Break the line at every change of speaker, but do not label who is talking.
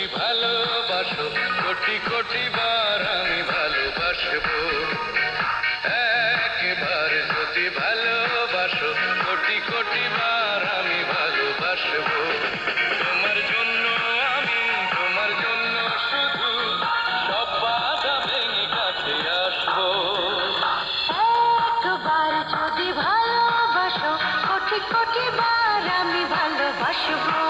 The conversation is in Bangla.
তুমি ভালোবাসো কোটি কোটি বার আমি ভালোবাসবো। একবার যদি ভালোবাসো, কোটি কোটি বার আমি ভালোবাসবো। তোমার জন্য আমি, তোমার জন্য শুধু সব বাধা ভেঙে কাছে আসব।
একবার যদি ভালোবাসো, কোটি কোটি বার আমি ভালোবাসবো।